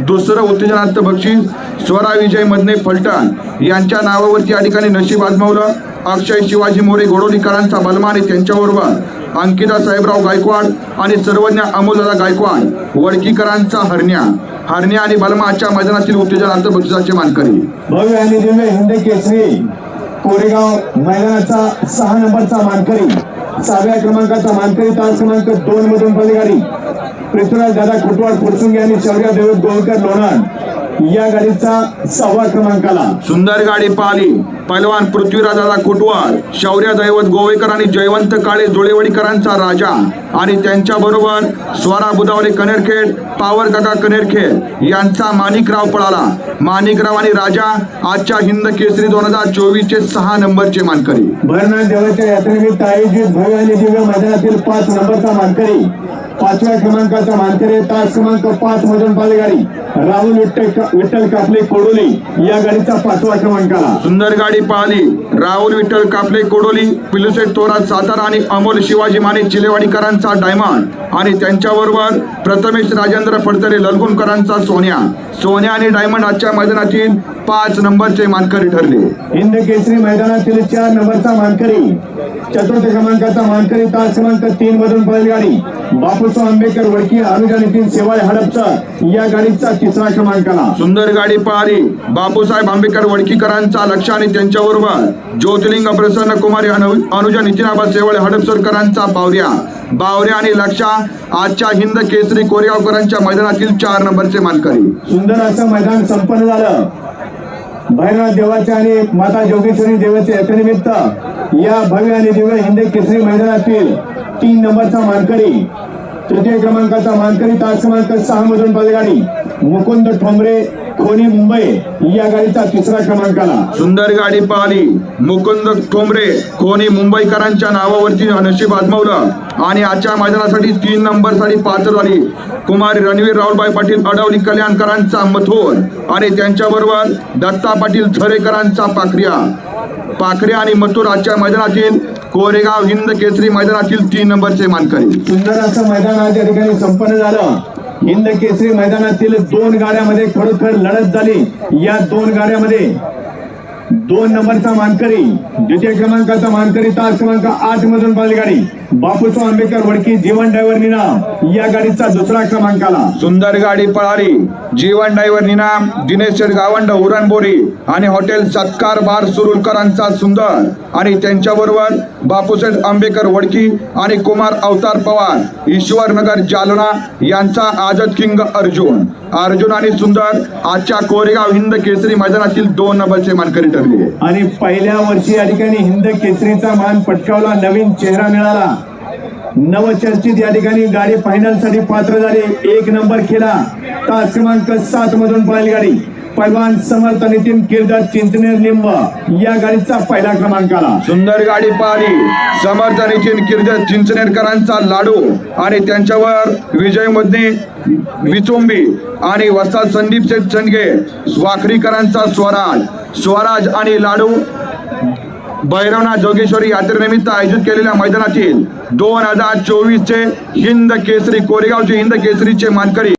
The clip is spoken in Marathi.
दुसरं उत्तेजनार्थ बक्षीस स्वरा विजय मदने फलटण. यांच्या नावावरती या ठिकाणी नशीब आजमावलं. अक्षय शिवाजी मोरे घोडोलीकरांचा बलमा आणि त्यांच्याबरोबर. अंकिता साहेबराव गायकवाड आणि सर्वज्ञ अमोलदादा गायकवाड. वडकीकरांचा हरण्या. हरण्या आणि बलमाच्या मैदानातील उत्तेजनार्थ बक्षिसाचे मानकरी. भव्य आणि दिव्य हिंद केसरी. कोरेगाव मैदानाचा सहा नंबरचा मानकरी. सहाव्या क्रमांकाचा मानकरी तास क्रमांक दोन मधून पलीगाडी पृथ्वीराज दादा खुटवाड फुरसुंगे आणि शौर्या देव गोळकर लोणार. या गाडीचा सहावा क्रमांकाला सुंदर गाडी पाहिली. पैलवान पृथ्वीराजाला कुटवार शौर्य दैवत गोवेकर आणि जयवंत काळे जुळेवडीकरांचा राजा. आणि त्यांच्या बरोबर स्वरा बुदावले कनेरखेड पावर काका कनेरखेड यांचा माणिकराव पळाला. माणिकराव आणि राजा आजच्या हिंद केसरी दोन हजार चोवीस चे सहा नंबरचे मानकरी. भरनाथ देवाच्या यात्रेनिमित्त आयोजित भव्य आणि दिव्य मैदानातील पाच नंबरचा मानकरी. पाचव्या क्रमांकाचा मानकरी तास क्रमांक पाच मधून पालगाडी राहुल विठ्ठल विठ्ठल कापले कोडोली या गाडीचा पाचवा क्रमांकाला. सुंदर गाडी पाहिली. राहुल विठ्ठल कापले कोडोली पिलुसेट तोरात सातारा आणि अमोल शिवाजी माने चिलेवाडीकरांचा डायमंड. आणि त्यांच्याबरोबर प्रथमेश राजेंद्र फडतरे ललगुणकरांचा सोन्या. सोन्या आणि डायमंड आजच्या मैदानातील पाच नंबरचे मानकरी ठरले. हिंद केसरी मैदानातील चार नंबरचा मानकरी चतुर्थ क्रमांकाचा मानकरी तास क्रमांक तीन मधून बैलगाडी बापूसाव आंबेडकर वडकी अनुजा नितीन सेवाळे हडपसर या गाडीचा तिसरा क्रमांकाला. सुंदर गाडी पाहिली बापूसाहेब आंबेडकर वडकीकरांचा लक्ष आणि त्यांच्याबरोबर ज्योतिलिंग प्रसन्न कुमारी अनु अनुजा नितीनाबा सेवळे हडपसरकरांचा बावऱ्या. बावऱ्या आणि लक्षा आजच्या हिंद केसरी कोरेगावकरांच्या मैदानातील चार नंबरचे मानकरी. सुंदर असं मैदान संपन्न झालं. भैरव देवाचे आणि माता जोगेश्वरी देवाच्या यात्रेनिमित्त या भव्य आणि दिव्य हिंद केसरी मैदानातील तीन नंबरचा मानकरी तृतीय क्रमांकाचा मानकरी तास क्रमांक सहा मधून पदगाडी मुकुंद ठोंबरे खोनी मुंबई या गाडीचा तिसरा क्रमांकाला. सुंदर गाडी पाहिली. मुकुंद ठोंबरे कोणी मुंबईकरांच्या नावावरती नशीब आजमावलं. आणि आजच्या मैदानासाठी तीन नंबरसाठी पात्र झाली. कुमार रणवीर राहुलबाई पाटील अडवली कल्याणकरांचा मथोर आणि त्यांच्याबरोबर दत्ता पाटील थरेकरांचा पाखऱ्या. पाखऱ्या आणि मथुर आजच्या मैदानातील कोरेगाव हिंद केसरी मैदानातील तीन नंबरचे मानकरी. सुंदर असं मैदान आज या ठिकाणी संपन्न झालं. हिंद केसरी मैदानातील दोन गाड्यामध्ये खरोखर लढत झाली. या दोन गाड्यामध्ये दोन नंबरचा मानकरी द्वितीय क्रमांकाचा मानकरी तास क्रमांक आठ मधून गाडी बापूसाव आंबेडकर वडकी जीवन ड्रायव्हर निनाम या गाडीचा दुसरा क्रमांकाला सुंदर गाडी पळाली. जीवन ड्रायव्हर निनाम दिनेश गावंड उरणबोरी आणि हॉटेल सत्कार बार सुरुलकरांचा सुंदर आणि त्यांच्याबरोबर बापूसाहेब आंबेकर वडकी आणि कुमार अवतार पवार ईश्वरनगर जालना यांचा आझद किंग अर्जुन. अर्जुन आणि सुंदर आजच्या कोरेगाव हिंद केसरी मैदानातील दोन नंबरचे मानकरी ठरले. आणि पहिल्या वर्षी या ठिकाणी हिंद केसरीचा मान पटकावला नवीन चेहरा मिळाला. नवचर्चित या ठिकाणी गाडी फायनलसाठी पात्र झाली. एक नंबर केला तास क्रमांक सात मधून पळाली गाडी. पैलवान समर्थ नितीन किरदार चिंचनेर लिंब या गाडीचा पहिला क्रमांकाला. सुंदर गाडी पाहिली. समर्थ नितीन किर्दत चिंचनेरकरांचा लाडू आणि त्यांच्यावर विजय मधने विचुंबी आणि वस्ताद संदीप शेठ चंदगे वाखरीकरांचा स्वराज स्वराज आणि लाडू. भैरवनाथ जोगेश्वरी यात्रेनिमित्त आयोजित केलेल्या मैदानातील दोन हजार चोवीस चे हिंद केसरी कोरेगावचे हिंद केसरीचे मानकरी.